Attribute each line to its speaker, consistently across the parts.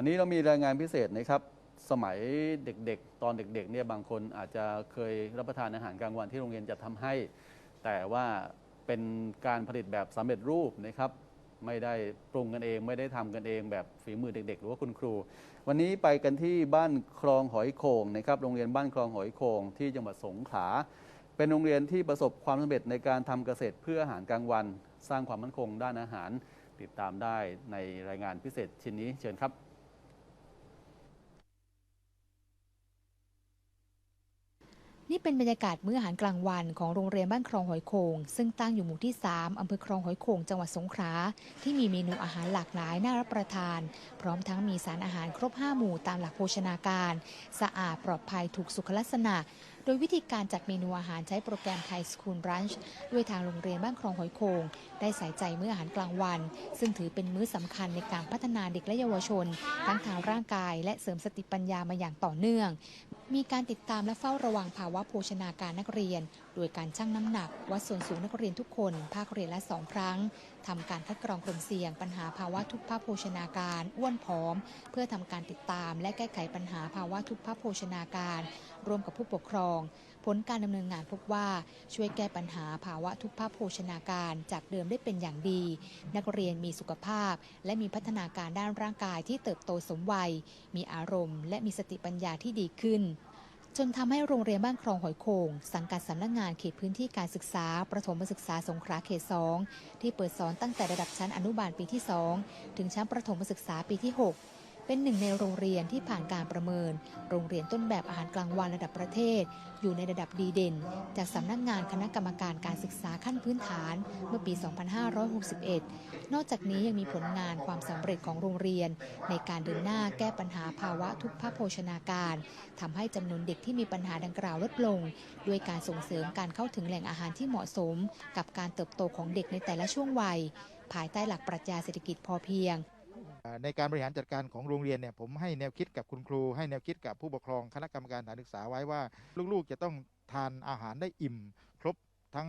Speaker 1: วันนี้เรามีรายงานพิเศษนะครับ สมัยเด็กๆ ตอนเด็กๆเนี่ยบางคนอาจจะเคยรับประทานอาหารกลางวันที่โรงเรียนจะทำให้ แต่ว่าเป็นการผลิตแบบสำเร็จรูปนะครับไม่ได้ปรุงกันเองไม่ได้ทำกันเองแบบฝีมือเด็ก ๆ หรือว่าคุณครู วันนี้ไปกันที่บ้านคลองหอยโขงนะครับโรงเรียนบ้านคลองหอยโขงที่จังหวัดสงขลาเป็นโรงเรียนที่ประสบความสำเร็จในการทำเกษตรเพื่ออาหารกลางวัน สร้างความมั่นคงด้านอาหาร ติดตามได้ในรายงานพิเศษชิ้นนี้เชิญครับ
Speaker 2: นี่เป็นบรรยากาศมื้ออาหารกลางวันของโรงเรียนบ้านคลองหอยโขงซึ่งตั้งอยู่หมู่ที่ 3 อำเภอคลองหอยโขงจังหวัดสงขลาที่มีเมนูอาหารหลากหลายน่ารับประทาน พร้อมทั้งมีสารอาหารครบ 5 หมู่ตามหลักโภชนาการ สะอาดปลอดภัยถูกสุขลักษณะ ดยวิธีการจัดเมนูอาหารใช้โปรแกรมไทยสคูลรันช์ด้วยทางโรงเรียนบ้านคลองหอยโขงได้ใส่ใจมื้ออาหารกลางวัน ซึ่งถือเป็นมื้อสำคัญในการพัฒนาเด็กและเยาวชน ทั้งทางร่างกาย และเสริมสติปัญญามาอย่างต่อเนื่อง มีการติดตามและเฝ้าระวังภาวะโภชนาการนักเรียน โดยการชั่งน้ำหนักวัดส่วนสูงนักเรียนทุกคน ภาคเรียนละสองครั้งทำการคัดกรองกลุ่มเสี่ยง ปัญหาภาวะทุพพโภชนาการอ้วนผอม เพื่อทำการติดตาม และแก้ไขปัญหาภาวะทุพพโภชนาการ ร่วมกับผู้ปกครอง ผลการดำเนินงานพบว่าช่วยแก้ปัญหาภาวะทุพพโภชนาการจากเดิมได้เป็นอย่างดี นักเรียนมีสุขภาพ และมีพัฒนาการด้านร่างกายที่เติบโตสมวัย มีอารมณ์ และมีสติปัญญาที่ดีขึ้น จนทำให้โรงเรียนบ้านคลองหอยโขงสังกัดสำนักงานเขตพื้นที่การศึกษา ประถมศึกษาสงขลาเขต 2 ที่เปิดสอนตั้งแต่ระดับชั้นอนุบาลปีที่ 2 ถึงชั้นประถมศึกษาปีที่ 6 เป็นหนึ่งในโรงเรียนที่ผ่านการประเมิน โรงเรียนต้นแบบอาหารกลางวันระดับประเทศ อยู่ในระดับดีเด่น จากสำนักงานคณะกรรมการการศึกษาขั้นพื้นฐานเมื่อปี 2561 นอกจากนี้ยังมีผลงานความสำเร็จของโรงเรียน ในการเดินหน้าแก้ปัญหาภาวะทุพพโภชนาการทำให้จำนวนเด็กที่มีปัญหาดังกล่าวลดลง ด้วยการส่งเสริมการเข้าถึงแหล่งอาหารที่เหมาะสม กับการเติบโตของเด็กในแต่ละช่วงวัย ภายใต้หลักปรัชญาเศรษฐกิจพอเพียง
Speaker 3: ในการบริหารจัดการของโรงเรียนเนี่ยผมให้แนวคิดกับคุณครู ให้แนวคิดกับผู้ปกครองคณะกรรมการสถานศึกษาไว้ว่า ลูกๆ จะต้องทานอาหารได้อิ่ม ครบทั้ง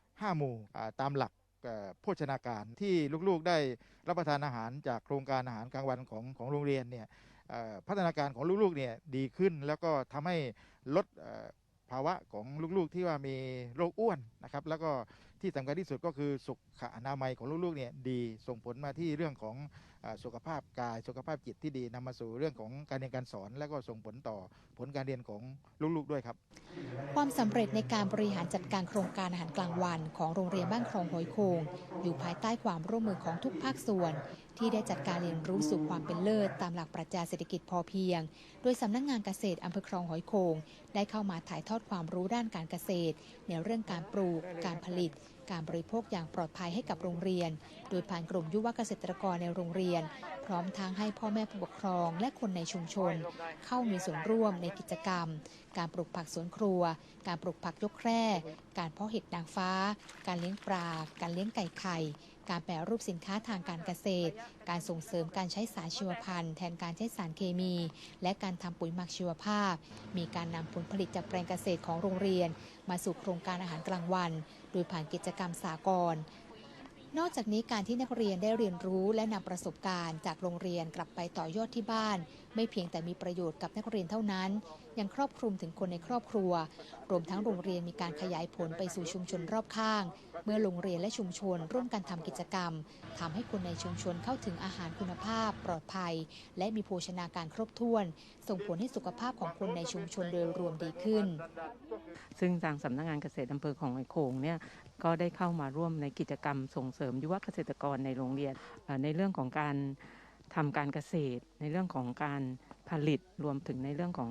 Speaker 3: 5 หมู่ตามหลักโภชนาการที่ลูกๆได้รับประทานอาหารจากโครงการอาหารกลางวันของของโรงเรียนเนี่ยพัฒนาการของลูกๆเนี่ยดีขึ้น แล้วก็ทำให้ลดภาวะของลูกๆที่ว่ามีโรคอ้วนนะครับ แล้วก็ที่สำคัญที่สุดก็คือสุขอนามัยของลูกๆเนี่ยดีส่งผลมาที่เรื่องของสุขภาพกายสุขภาพจิตที่ดีนำมาสู่เรื่องของการเรียนการสอน และก็ส่งผลต่อผลการเรียนของลูกๆด้วยครับ
Speaker 2: ความสำเร็จในการบริหารจัดการโครงการอาหารกลางวัน ของโรงเรียนบ้านคลองหอยโขงอยู่ภายใต้ความร่วมมือของทุกภาคส่วน ที่ได้จัดการเรียนรู้สู่ความเป็นเลิศ ตามหลักปรัชญาเศรษฐกิจพอเพียง โดยสำนักงงานเกษตรอำเภอคลองหอยโขงได้เข้ามาถ่ายทอดความรู้ด้านการเกษตร ในเรื่องการปลูกการผลิต การบริโภคอย่างปลอดภัยให้กับโรงเรียน โดยผ่านกลุ่มยุวเกษตรกรในโรงเรียน พร้อมทั้งให้พ่อแม่ผู้ปกครองและคนในชุมชน เข้ามีส่วนร่วมในกิจกรรม การปลูกผักสวนครัว การปลูกผักยกแคร่ การเพาะเห็ดนางฟ้า การเลี้ยงปลา การเลี้ยงไก่ไข่ การแปรรูปสินค้าทางการเกษตร การส่งเสริมการใช้สารชีวพันธุ์แทนการใช้สารเคมี และการทำปุ๋ยหมักชีวภาพ มีการนำผลผลิตจากแปลงเกษตรของโรงเรียน มาสู่โครงการอาหารกลางวัน โดยผ่านกิจกรรมสากล นอกจากนี้การที่นักเรียนได้เรียนรู้และนำประสบการณ์ จากโรงเรียนกลับไปต่อยอดที่บ้าน ไม่เพียงแต่มีประโยชน์กับนักเรียนเท่านั้น ยังครอบคลุมถึงคนในครอบครัว รวมทั้งโรงเรียนมีการขยายผลไปสู่ชุมชนรอบข้าง เมื่อโรงเรียนและชุมชนร่วมกันทำกิจกรรมทำให้คนในชุมชนเข้าถึงอาหารคุณภาพ ปลอดภัย และมีโภชนาการครบถ้วน ส่งผลให้สุขภาพของคนในชุมชนโดยรวมดีขึ้น
Speaker 4: ซึ่งทางสำนักงานเกษตรอำเภอของไอโขงเนี่ยก็ได้เข้ามาร่วมในกิจกรรมส่งเสริมยุวเกษตรกรในโรงเรียนในเรื่องของการทำการเกษตร ในเรื่องของการผลิตรวมถึงในเรื่องของ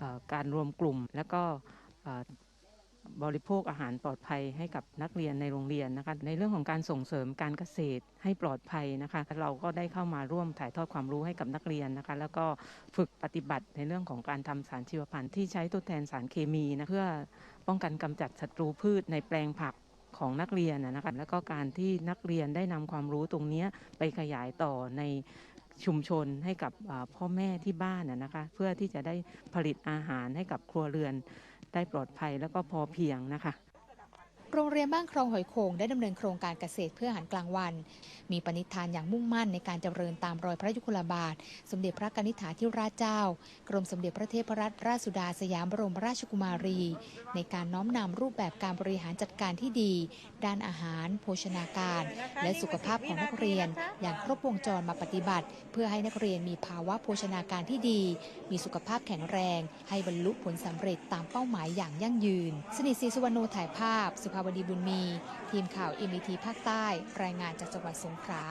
Speaker 4: อการรวมกลุ่ม และก็ บริโภคอาหารปลอดภัยให้กับนักเรียนในโรงเรียนนะคะ ในเรื่องของการส่งเสริมการเกษตรให้ปลอดภัยนะคะ เราก็ได้เข้ามาร่วมถ่ายทอดความรู้ให้กับนักเรียนนะคะ แล้วก็ฝึกปฏิบัติในเรื่องของการทำสารชีวพันธุ์ที่ใช้ทดแทนสารเคมีนะเพื่อป้องกันกำจัดศัตรูพืชในแปลงผักของนักเรียนนะคะแล้วก็การที่นักเรียนได้นำความรู้ตรงนี้ไปขยายต่อในชุมชนให้กับพ่อแม่ที่บ้านนะคะ เพื่อที่จะได้ผลิตอาหารให้กับครัวเรือน ได้ปลอดภัยแล้วก็พอเพียงนะคะ
Speaker 2: โรงเรียนบ้านคลองหอยโขงได้ดำเนินโครงการเกษตรเพื่ออาหารกลางวัน มีปณิธานอย่างมุ่งมั่นในการเจริญตามรอยพระยุคลบาท สมเด็จพระกนิษฐาธิราชเจ้า กรมสมเด็จพระเทพรัตนราชสุดาสยามบรมราชกุมารี ในการน้อมนำรูปแบบการบริหารจัดการที่ดี ด้านอาหาร โภชนาการ และสุขภาพของนักเรียน อย่างครบวงจรมาปฏิบัติ เพื่อให้นักเรียนมีภาวะโภชนาการที่ดี มีสุขภาพแข็งแรง ให้บรรลุผลสำเร็จตามเป้าหมายอย่างยั่งยืน สนิทศรีสุวรรณโนถ่ายภาพสุภาวดีบุญมี ทีมข่าวเอ t ภาคใต้ รายงานจากจังหวัดสงขลา